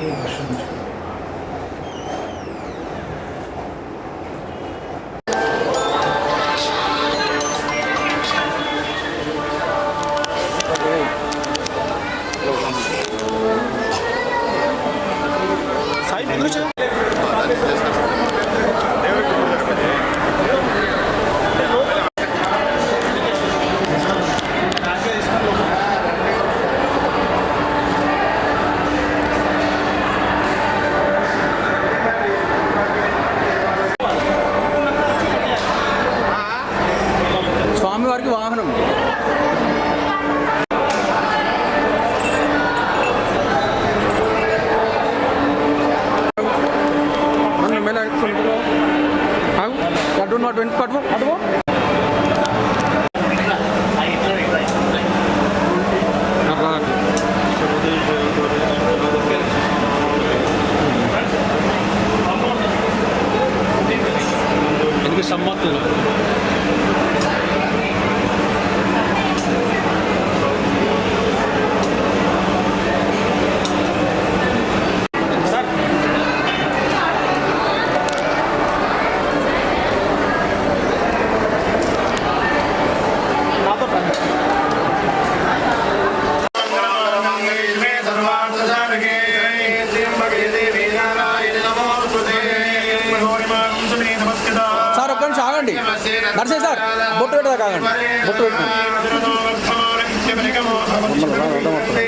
这个 I. అటు అటు వెనక్కి అటు అటు బొట్టు పెట్టదా కాగండి బొట్టు పెట్టండి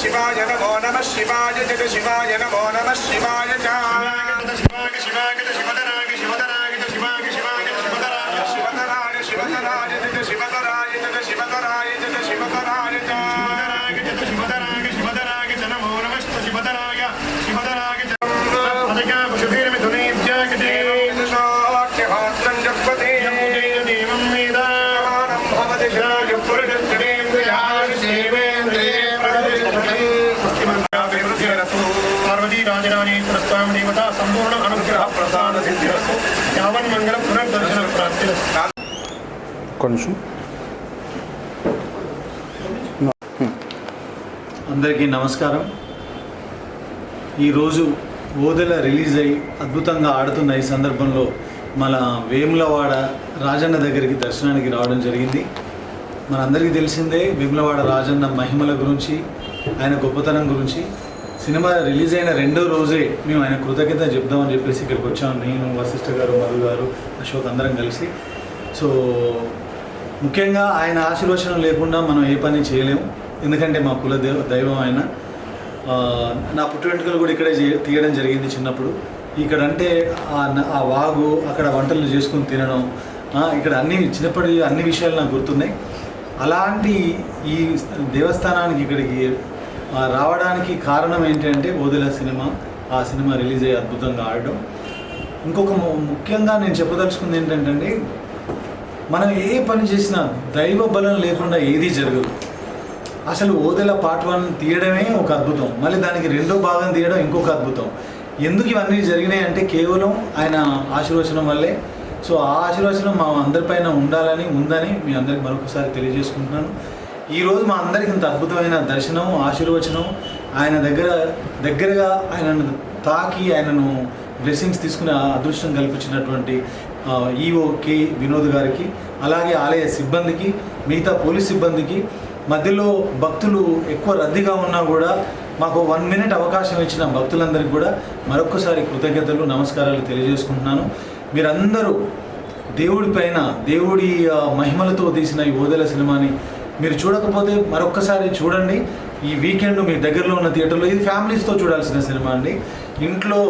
శివాయ నమో నమ శివాయ జగ శివాయ నమో నమ శివాయ శివాయ దేవత సంపూర్ణ అనుగ్రహ ప్రసాద సిద్ధిరస్తు యావన్ మంగళ పునర్దర్శన ప్రాప్తి నిమిషం అందరికీ నమస్కారం. ఈరోజు ఓదెల రిలీజ్ అయ్యి అద్భుతంగా ఆడుతున్న ఈ సందర్భంలో మన వేములవాడ రాజన్న దగ్గరికి దర్శనానికి రావడం జరిగింది. మనందరికీ తెలిసిందే వేములవాడ రాజన్న మహిమల గురించి ఆయన గొప్పతనం గురించి. సినిమా రిలీజ్ అయిన రెండో రోజే మేము ఆయన కృతజ్ఞత చెప్దామని చెప్పేసి ఇక్కడికి వచ్చాము నేను వశిష్ఠ గారు మధు గారు అశోక్ అందరం కలిసి. సో ముఖ్యంగా ఆయన ఆశీర్వచనం లేకుండా మనం ఏ పని చేయలేము. ఎందుకంటే మా కుల దేవ దైవం ఆయన. నా పుట్టు వెంట్రుకలు కూడా ఇక్కడే తీయడం జరిగింది చిన్నప్పుడు. ఇక్కడ అంటే ఆ ఆ వాగు అక్కడ వంటలు చేసుకుని తినడం ఇక్కడ అన్ని చిన్నప్పటి అన్ని విషయాలు నాకు గుర్తున్నాయి. అలాంటి ఈ దేవస్థానానికి ఇక్కడికి రావడానికి కారణం ఏంటంటే ఓదెల సినిమా. ఆ సినిమా రిలీజ్ అయ్యి అద్భుతంగా ఆడడం. ఇంకొక ము- ముఖ్యంగా నేను చెప్పదలుచుకుంది ఏంటంటే మనం ఏ పని చేసినా దైవ బలం లేకుండా ఏదీ జరగదు. అసలు ఓదెల పార్ట్ వన్ తీయడమే ఒక అద్భుతం. మళ్ళీ దానికి రెండో భాగం తీయడం ఇంకొక అద్భుతం. ఎందుకు ఇవన్నీ జరిగినాయి అంటే కేవలం ఆయన ఆశీర్వచనం వల్లే. సో ఆ ఆశీర్వచనం మా అందరిపైన ఉండాలని ఉందని మీ అందరికి మరొకసారి తెలియజేసుకుంటున్నాను. ఈరోజు మా అందరికి ఇంత అద్భుతమైన దర్శనం ఆశీర్వచనం ఆయన దగ్గర దగ్గరగా ఆయనను తాకి ఆయనను బ్లెస్సింగ్స్ తీసుకుని అదృష్టం కల్పించినటువంటి ఈఓ కే వినోద్ గారికి అలాగే ఆలయ సిబ్బందికి మిగతా పోలీస్ సిబ్బందికి. మధ్యలో భక్తులు ఎక్కువ రద్దీగా ఉన్నా కూడా మాకు వన్ మినిట్ అవకాశం ఇచ్చిన భక్తులందరికీ కూడా మరొకసారి కృతజ్ఞతలు నమస్కారాలు తెలియజేసుకుంటున్నాను. మీరందరూ దేవుడి పైన దేవుడి మహిమలతో తీసిన ఈ ఓదెల సినిమాని మీరు చూడకపోతే మరొక్కసారి చూడండి. ఈ వీకెండ్ మీ దగ్గరలో ఉన్న థియేటర్లో ఇది ఫ్యామిలీస్తో చూడాల్సిన సినిమా అండి. ఇంట్లో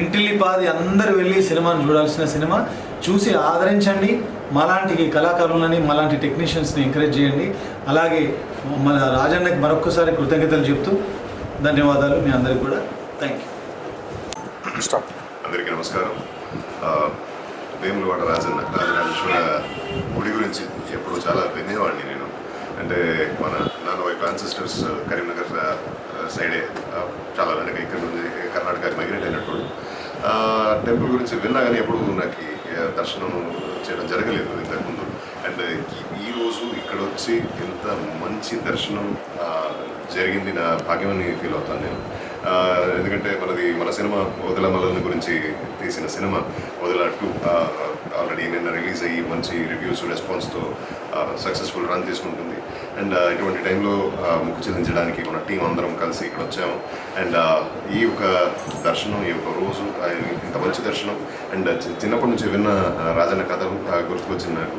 ఇంటిల్లి పాది అందరు వెళ్ళి సినిమాని చూడాల్సిన సినిమా చూసి ఆదరించండి. మాలాంటి కళాకారులని మాలాంటి టెక్నీషియన్స్ని ఎంకరేజ్ చేయండి. అలాగే మన రాజన్నకి మరొక్కసారి కృతజ్ఞతలు చెప్తూ ధన్యవాదాలు మీ అందరికి కూడా. థ్యాంక్ యూ స్టాప్ అందరికీ నమస్కారం. వేములవాడ రాజన్న రాజరాజేశ్వర గుడి గురించి ఎప్పుడు చాలా వినేవాడిని నేను. అంటే మన నాన్న వైపు ఆన్సిస్టర్స్ కరీంనగర్ సైడే చాలా వెనక ఇక్కడ నుంచి కర్ణాటక మైగ్రేట్ అయినట్టు. టెంపుల్ గురించి విన్నా కానీ ఎప్పుడు నాకు దర్శనం చేయడం జరగలేదు ఇంతకుముందు. అండ్ ఈరోజు ఇక్కడ వచ్చి ఇంత మంచి దర్శనం జరిగింది నా భాగ్యమని ఫీల్ అవుతాను నేను. ఎందుకంటే మనది మన సినిమా వదల మలని గురించి తీసిన సినిమా వదల టూ ఆల్రెడీ నిన్న రిలీజ్ అయ్యి మంచి రివ్యూస్ రెస్పాన్స్తో సక్సెస్ఫుల్ రన్ తీసుకుంటుంది. అండ్ ఇటువంటి టైంలో ముక్కు చెల్లించడానికి మన టీం అందరం కలిసి ఇక్కడ వచ్చాము. అండ్ ఈ యొక్క దర్శనం ఈ ఒక రోజు ఇంత మంచి దర్శనం. అండ్ చిన్నప్పటి నుంచి విన్న రాజన్న కథలు ఆ, గుర్తుకొచ్చింది నాకు.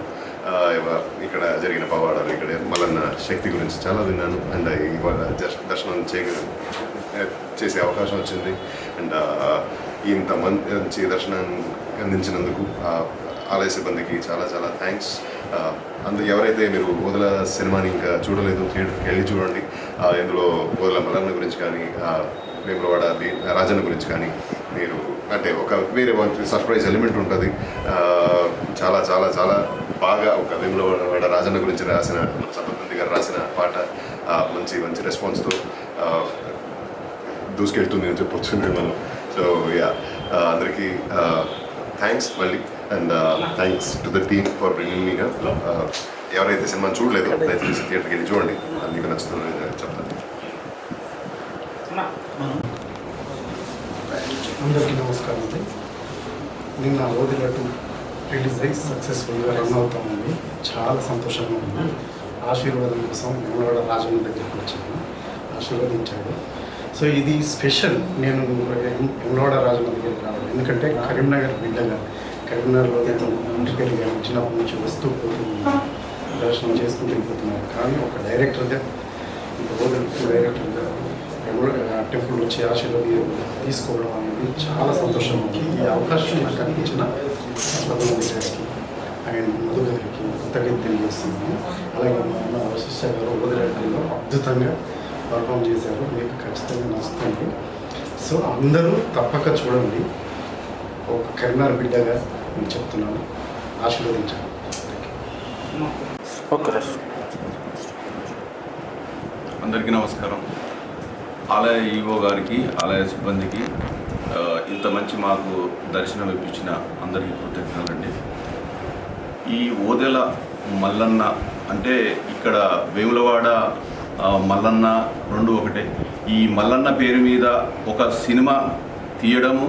ఇక్కడ జరిగిన పవాడాలు ఇక్కడ మళ్ళన్న శక్తి గురించి చాలా విన్నాను. అండ్ ఇవాళ దర్శనం చేయ చేసే అవకాశం వచ్చింది. అండ్ ఇంత మంచి దర్శనాన్ని అందించినందుకు ఆలయ సిబ్బందికి చాలా చాలా థ్యాంక్స్ అందు ఎవరైతే మీరు వదల సినిమాని ఇంకా చూడలేదు థియేటర్కి వెళ్ళి చూడండి. ఆ, ఇందులో వదల మలన్న గురించి కానీ ఆ, వేములవాడ రాజన్న గురించి కానీ మీరు అంటే ఒక వేరే సర్ప్రైజ్ ఎలిమెంట్ ఉంటుంది. చాలా చాలా చాలా బాగా ఒక వేములవాడ రాజన్న గురించి రాసిన సంపత్తి గారు రాసిన పాట మంచి మంచి రెస్పాన్స్తో దూసుకెళ్తుంది అని చెప్పొచ్చు మనం సో యా అందరికీ థ్యాంక్స్ మళ్ళీ. And thanks to the team for bringing మీ ఎవరైతే సినిమా చూడలేదు దయచేసి థియేటర్కి వెళ్ళి చూడండి. అది మీకు నచ్చుతుందని నేను చెప్తాను అందరికీ నమస్కారం అండి. నిన్న ఓదిలటు రిలీజ్ అయ్యి సక్సెస్ఫుల్గా రన్ అవుతా ఉంది చాలా సంతోషంగా ఉంది. ఆశీర్వాదం కోసం వెంగళవాడ రాజన్న దగ్గరికి వచ్చాను ఆశీర్వదించాడు. సో ఇది స్పెషల్. నేను వెంగళవాడ రాజమండ్రి దగ్గరికి రావడం ఎందుకంటే కరీంనగర్ బిడ్డగా కరీంనగర్లో నేను ఇంటి పెరిగాను చిన్నప్పటి నుంచి వస్తూ పోతున్నాను దర్శనం చేసుకుంటూ వెళ్ళిపోతున్నాను కానీ ఒక డైరెక్టర్గా ఓదిలటు డైరెక్టర్గా టెంపుల్ వచ్చి ఆశీర్వాదం తీసుకోవడం అనేది చాలా సంతోషం ఉంది. ఈ అవకాశం నాకు అనిపించిన పద్మనాభ గారికి అండ్ మధు గారికి కృతజ్ఞత తెలియజేస్తున్నాను. అలాగే మా అన్న వశిష్ట గారు వదిలేటంలో అద్భుతంగా పర్ఫామ్ చేశారు. మీకు ఖచ్చితంగా నచ్చుతుంది. సో అందరూ తప్పక చూడండి. ఒక కరీంనగర్ బిడ్డగా నేను చెప్తున్నాను. ఆశీర్వదించండి. ఓకే. అందరికీ నమస్కారం. ఆలయ ఈవో గారికి ఆలయ సిబ్బందికి ఇంత మంచి మాకు దర్శనం ఇప్పించిన అందరికీ కృతజ్ఞతలండి. ఈ ఓదెల మల్లన్న అంటే ఇక్కడ వేములవాడ మల్లన్న రెండు ఒకటే. ఈ మల్లన్న పేరు మీద ఒక సినిమా తీయడము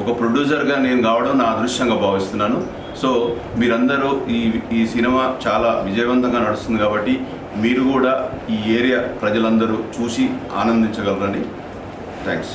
ఒక ప్రొడ్యూసర్గా నేను కావడం నా అదృష్టంగా భావిస్తున్నాను. సో మీరందరూ ఈ ఈ సినిమా చాలా విజయవంతంగా నడుస్తుంది కాబట్టి మీరు కూడా ఈ ఏరియా ప్రజలందరూ చూసి ఆనందించగలరండి. థ్యాంక్స్.